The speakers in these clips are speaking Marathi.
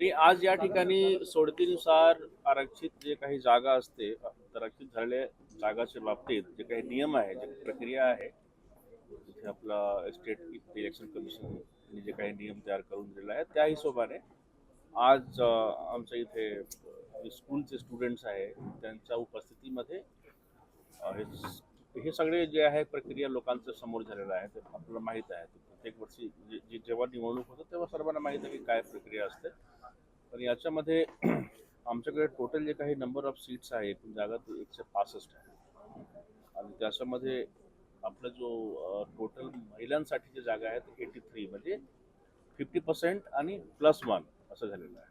ते आज या ठिकाणी सोडतीनुसार आरक्षित जे काही जागा असते आरक्षित झालेल्या जागाच्या बाबतीत जे काही नियम आहे जे प्रक्रिया आहे तिथे आपला स्टेट इलेक्शन कमिशन जे काही नियम तयार करून दिलेला आहे त्या हिशोबाने आज आमच्या इथे स्कूलचे स्टुडंट्स आहे त्यांच्या उपस्थितीमध्ये हे हे सगळे जे आहे प्रक्रिया लोकांच्या समोर झालेलं आहे ते आपल्याला माहीत आहे. प्रत्येक वर्षी जे जे- जेव्हा निवडणूक होतं तेव्हा सर्वांना माहीत आहे की काय प्रक्रिया असते. पण याच्यामध्ये आमच्याकडे टोटल जे काही नंबर ऑफ सीट्स आहे एकूण जागा ते एकशे पासष्ट आहे. आणि त्याच्यामध्ये आपला जो टोटल महिलांसाठी जे जागा आहेत एटी थ्री म्हणजे फिफ्टी पर्सेंट आणि प्लस वन असं झालेलं आहे.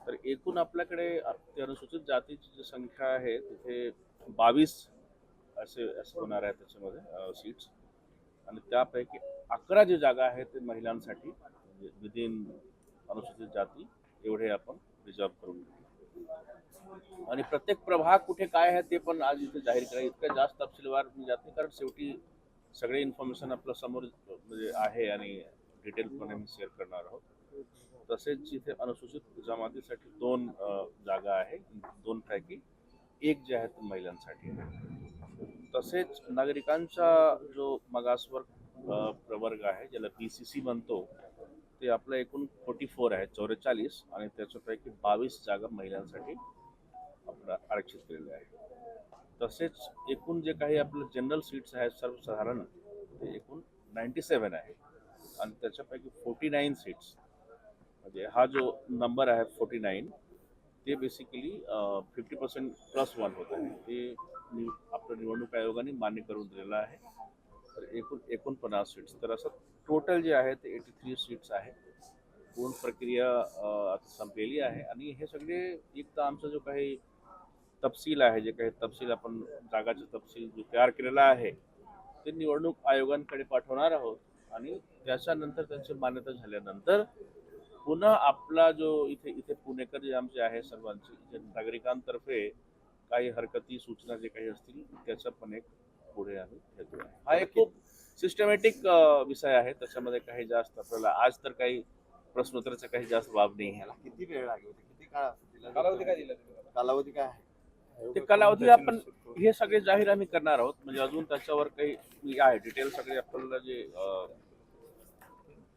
तर एकूण आपल्याकडे ते अनुसूचित जातीची जी संख्या आहे तिथे बावीस असे असे होणार आहे त्याच्यामध्ये सीट्स आणि त्यापैकी अकरा जी जागा आहे ते महिलांसाठी म्हणजे विदिन अनुसूचित जाती एवढे आपण रिझर्व करून घेऊ. आणि प्रत्येक प्रभाग कुठे काय आहे ते पण आज इथे जाहीर करा. इतकं जास्त तपशीलवार मी जात नाही कारण शेवटी सगळे इन्फॉर्मेशन आपल्यासमोर म्हणजे आहे आणि डिटेलपणे मी शेअर करणार आहोत. तसेच इथे अनुसूचित जमातीसाठी दोन जागा आहे दोन पैकी एक जे आहे महिलांसाठी आहे. तसेच नागरिकांचा जो मागासवर्ग प्रवर्ग आहे ज्याला बी सी सी म्हणतो ते आपलं एकूण फोर्टी फोर आहे चौवेचाळीस आणि त्याच्यापैकी बावीस जागा महिलांसाठी आपलं आरक्षित केलेले आहे. तसेच एकूण जे काही आपलं जनरल सीट्स आहेत सर्वसाधारण ते एकूण नाईन्टी सेवन आहे. आणि त्याच्यापैकी फोर्टी नाईन सीट्स म्हणजे हा जो नंबर आहे फोर्टी नाईन ते basically fifty percent plus one होत. आहे ते नि आपलं निवडणूक आयोगाने मान्य करून दिलेलं आहे. तर एकूण एकोणपन्नास सीट्स तर असं टोटल जे आहे ते एटी थ्री सीट्स आहे. पूर्ण प्रक्रिया आता संपलेली आहे. आणि हे सगळे एक तर आमचा जो काही तपशील आहे जे काही तपशील आपण जागाचे तपशील जो तयार केलेला आहे ते निवडणूक आयोगांकडे पाठवणार आहोत. आणि त्याच्यानंतर त्यांची मान्यता झाल्यानंतर पुन्हा आपला जो इथे इथे पुणेकर जे आमचे आहे सर्वांचे नागरिकांतर्फे काही हरकती सूचना जे काही असतील त्याचा पण एक पुढे आम्ही घेतो आहे हा एक खूप सिस्टमॅटिक विषय आहे. त्याच्यामध्ये काही जास्त आपल्याला आज तर काही प्रश्नोत्तराचा काही जास्त बाब नाही आहे. याला किती वेळ लागेल? किती काळ कालावधी काय दिला? कालावधी काय आहे? ते कालावधी आपण हे सगळे जाहीर आम्ही करणार आहोत. म्हणजे अजून त्याच्यावर काही आहे डिटेल सगळे आपल्याला जे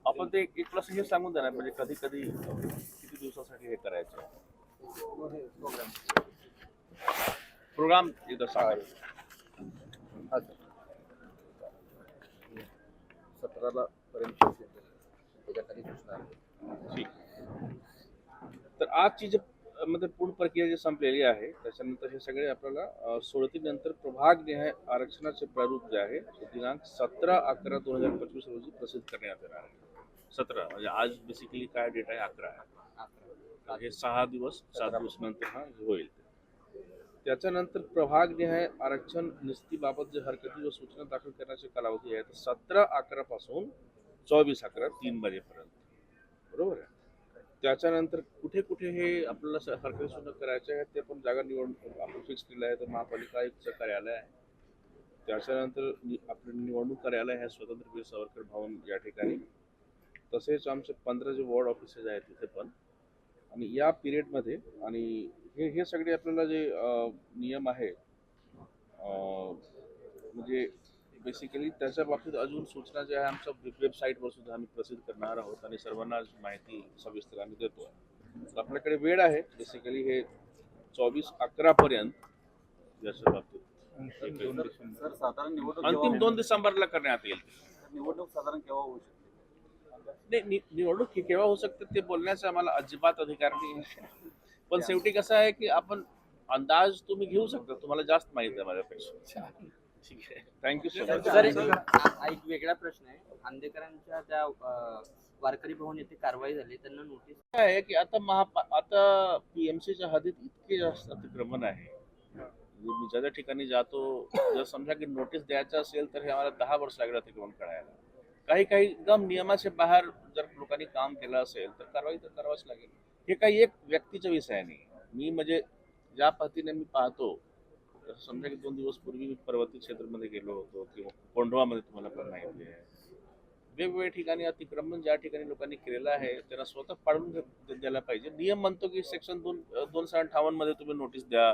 आपण ते एक प्लस हे सांगून देणार म्हणजे कधी कधी किती दिवसासाठी हे करायचं प्रोग्राम एकदा सांगा हा, सर. सतराला पर्यंत त्याच्याखाली सूचना. ठीक तर आजची जे अं, म्हणजे पूर्ण प्रक्रिया जी संपलेली आहे त्याच्यानंतर हे सगळे आपल्याला अं, सोडतीनंतर प्रभाग निहाय आरक्षणाचे प्रारूप जे आहे दिनांक सतरा अकरा दोन हजार पंचवीस रोजी प्रसिद्ध करण्यात येणार आहे सतरा म्हणजे आज बेसिकली काय डेट आहे? अकरा आहे. हे सहा दिवस सात दिवस नंतर हा होईल. त्याच्यानंतर प्रभाग निहाय आरक्षण निस्तीबाबत जे हरकती व सूचना दाखल करण्याचे कालावधी आहे तर सतरा अकरा पासून चोवीस अकरा तीन वाजेपर्यंत. बरोबर आहे. त्याच्यानंतर कुठे कुठे हे आपल्याला हरकती सूचना करायचे आहेत ते पण जागा निवड आपण फिक्स केलं आहे. तर महापालिका आयुक्तचं कार्यालय आहे. त्याच्यानंतर नि- आपलं निवडणूक कार्यालय आहे स्वतंत्र वीर सावरकर भवन या ठिकाणी. तसेच आमचे पंधरा जे वॉर्ड ऑफिसेस आहेत तिथे पण. आणि या पिरियडमध्ये आणि हे हे सगळे आपल्याला जे नियम आहे अं, म्हणजे बेसिकली त्याच्या बाबतीत अजून सूचना ज्या आहे आमच्या वेबसाईटवर सुद्धा आम्ही प्रसिद्ध करणार आहोत आणि सर्वांना माहिती सविस्तर आम्ही देतो आहे तर आपल्याकडे वेळ आहे बेसिकली हे चोवीस अकरा पर्यंत याच्या बाबतीत. सर साधारण निवडणूक अंतिम दोन डिसेंबरला करण्यात येईल. निवडणूक साधारण केव्हा होऊ शकते? नाही नि- निवडणूक के- केव्हा होऊ शकते ते बोलण्याचा आम्हाला अजिबात अधिकार नाही. पण शेवटी कसं आहे की आपण अंदाज तुम्ही घेऊ शकता तुम्हाला जास्त माहिती आहे माझ्यापेक्षा. ठीक आहे. थँक्यू सो मच सर एक हा एक वेगळा प्रश्न आहे. आंदेकरांच्या त्या वारकरी भवन येथे कारवाई झाली त्यांना नोटीस काय आहे की आता महापा आता पीएमसीच्या हद्दीत इतके जास्त अतिक्रमण आहे. म्हणजे मी ज्या ज्या ठिकाणी जातो जर समजा की नोटीस द्यायचं असेल तर हे आम्हाला दहा वर्ष लागलं अतिक्रमण करायला. काही काही एकदम नियमाच्या बाहेर जर लोकांनी काम केलं असेल तर कारवाई तर करावंच लागेल. हे काही एक व्यक्तीचा विषय नाही. मी म्हणजे ज्या पद्धतीने मी पाहतो समजा की दोन दिवस पूर्वी मी पर्वतीय क्षेत्रामध्ये गेलो होतो किंवा कोंढवामध्ये तुम्हाला पण माहिती आहे. वेगवेगळ्या ठिकाणी अतिक्रमण ज्या ठिकाणी लोकांनी केलेलं आहे त्यांना स्वतः पाडून द्यायला पाहिजे. नियम म्हणतो की सेक्शन दोन दोन सहा अठ्ठावन्नमध्ये तुम्ही नोटीस द्या.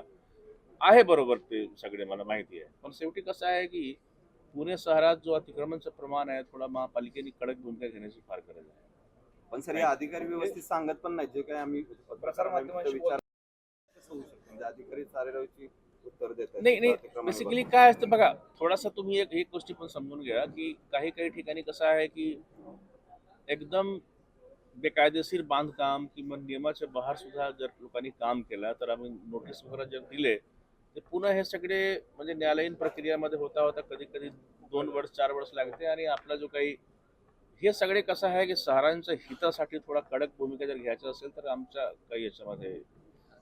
आहे बरोबर ते सगळे मला माहिती आहे. पण शेवटी कसं आहे की पुणे शहरात जो अतिक्रमणचं प्रमाण आहे थोडा महापालिकेने कडक भूमिका घेण्याची फार गरज आहे. पण सर हे अधिकारी व्यवस्थित सांगत पण नाही जे काय आम्ही प्रसार विचार म्हणजे अधिकारी उत्तर. नाही नाही बेसिकली काय असतं बघा थोडासा तुम्ही एक एक गोष्टी पण समजून घ्या की काही काही ठिकाणी कसं आहे की एकदम बेकायदेशीर बांधकाम किंवा नियमाच्या बाहेर सुद्धा जर लोकांनी काम केलं तर आम्ही नोटीस वगैरे जर दिले तर पुन्हा हे सगळे म्हणजे न्यायालयीन प्रक्रियामध्ये होता होता कधी कधी दोन वर्ष चार वर्ष लागते आणि आपला जो काही हे सगळे कसं आहे की शहरांच्या हितासाठी थोडा कडक भूमिका जर घ्यायचं असेल तर आमच्या काही याच्यामध्ये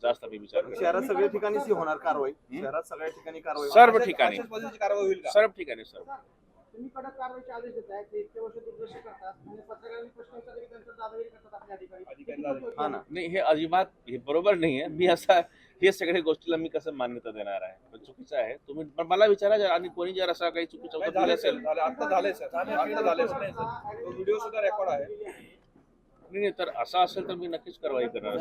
जास्त आम्ही विचार. शहरात सगळ्या ठिकाणीच ही होणार कारवाई. शहरात सगळ्या ठिकाणी कारवाई सर्व. ठिकाणी. कारवाई होईल सर्व ठिकाणी सर्व. तुम्ही कडक कारवाईचे आदेश देताय ते इतके वर्ष दुर्लक्ष करतात. आणि पत्रकारांनी प्रश्न विचारले की त्यांचं दादागिरी करतात आपले अधिकारी. अधिकारी किती महत्त्वाची हा ना. नाही हे अजिबात हे बरोबर नाही आहे. मी असा हे सगळ्या गोष्टीला मी कसं मान्यता देणार आहे? पण चुकीचं आहे. तुम्ही पण मला विचारा जर आणि कोणी जर असा काही चुकीचं उत्तर असेल. आता झाले. सर. आता झाले सर. तो व्हिडिओ सुद्धा रेकॉर्ड आहे. नाही नाही, तर असं असेल तर मी नक्कीच कारवाई करणार.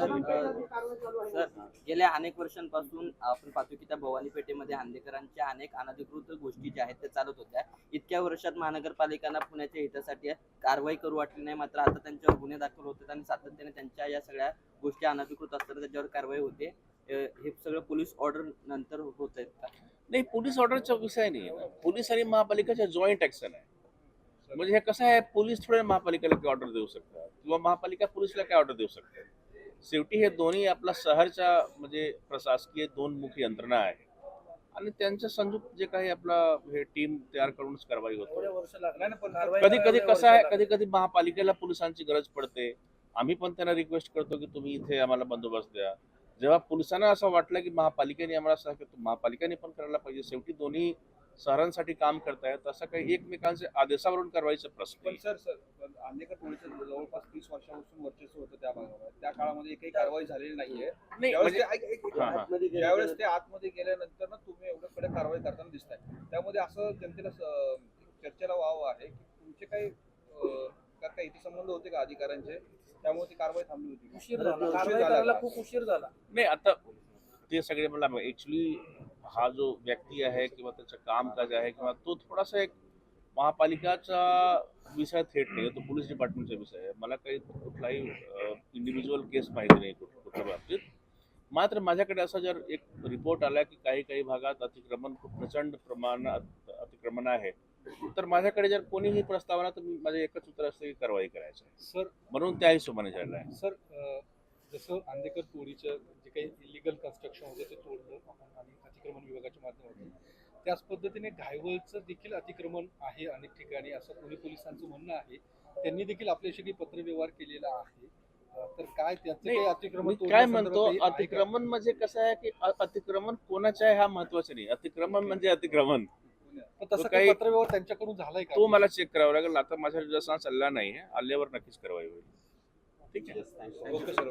सर गेल्या अनेक वर्षांपासून आपण पाहतो की त्या भवानी पेठेमध्ये हांदेकरांच्या अनेक अनधिकृत गोष्टी ज्या आहेत त्या चालत होत्या. इतक्या वर्षात महानगरपालिकांना पुण्याच्या हितासाठी कारवाई करू वाटली नाही. मात्र आता त्यांच्यावर गुन्हे दाखल होतात आणि सातत्याने त्यांच्या या सगळ्या गोष्टी अनधिकृत असतात त्याच्यावर कारवाई होते. हे सगळं पोलीस ऑर्डर नंतर होत आहेत का? नाही पोलीस ऑर्डरचा विषय नाही आहे ना. पोलीस आणि महापालिकेचा जॉईंट ऍक्शन आहे. म्हणजे हे कसं आहे पोलीस थोडे महापालिकेला काय ऑर्डर देऊ शकतात. किंवा महापालिका पोलीसला काय ऑर्डर देऊ शकतात. शेवटी हे दोन्ही आपला शहरच्या म्हणजे प्रशासकीय दोन मुख्य यंत्रणा आहे. आणि त्यांचं संयुक्त जे काही आपला हे टीम तयार करूनच कारवाई होतो. कधी कधी कसं आहे कधी कधी महापालिकेला पोलिसांची गरज पडते. आम्ही पण त्यांना रिक्वेस्ट करतो की तुम्ही इथे आम्हाला बंदोबस्त द्या. जेव्हा पोलिसांना असं वाटलं की महापालिकेने आम्हाला सांगितलं महापालिकेने पण करायला पाहिजे शेवटी दोन्ही शहरांसाठी काम करतायत असं काही एकमेकांच्या आदेशावरून कारवाईचा प्रश्न पण. सर सर पण आंदेकर टोळीचं जवळपास तीस वर्षापासून वर्चस्व होतं त्या भागावर त्या काळामध्ये एकही कारवाई झालेली नाहीये नाही ज्यावेळेस म्हणजे ते- ऐक- ऐक- ऐक- हा, हा. आतमध्ये गेले ज्यावेळेस तर- ते आतमध्ये गेल्यानंतर ना तुम्ही एवढं कडक कारवाई करताना दिसताय त्यामध्ये असं जनतेला स- चर्चेला वाव आहे की तुमचे काही काही संबंध होते का अधिकाऱ्यांचे? त्यामुळे ती कारवाई थांबली होती उशीर उशीर झाला. कारवाई करायला? खूप उशीर झाला. नाही आता ते सगळे मला ऍक्च्युली हा जो व्यक्ती आहे किंवा त्याचं कामकाज आहे किंवा तो थोडासा एक महापालिकाचा विषय थेट नाही तो पोलीस डिपार्टमेंटचा विषय आहे. मला काही कुठलाही इंडिव्हिज्युअल केस माहिती नाही कुठ- कुठल्या बाबतीत. मात्र माझ्याकडे असा जर एक रिपोर्ट आला की काही काही भागात अतिक्रमण खूप प्रचंड प्रमाणात अतिक्रमण आहे. तर माझ्याकडे जर कोणीही प्रस्तावना तर मी- माझं एकच उत्तर असतं की कारवाई करायचं आहे. सर म्हणून त्या हिशोबाने झालेलं आहे. सर अं, जसं आंदेकर टोळीचं जे काही इलिगल कन्स्ट्रक्शन होतं ते तोडलं आपण आणि अतिक्रमण विभागाच्या माध्यमातून त्याच पद्धतीने घायवळचं देखील अतिक्रमण आहे अनेक ठिकाणी असं पुणे पोलिसांचं म्हणणं आहे. त्यांनी देखील आपल्याशी काही पत्रव्यवहार केलेला आहे. अं, तर काय त्याचं नाही, काही अतिक्रमण मी काय तोडण्यासंदर्भात म्हणतो काही आहे का? अतिक्रमण म्हणजे कसं आहे की अ- अतिक्रमण कोणाचं आहे हा महत्वाचं नाही. अतिक्रमण म्हणजे अतिक्रमण. तसं तो काही पत्रव्यवहार त्यांच्याकडून झालाय का? तो मला चेक करावा लागेल. आता माझ्या जसा चालला नाही आल्यावर नक्कीच कारवाई होईल. ठीक आहे.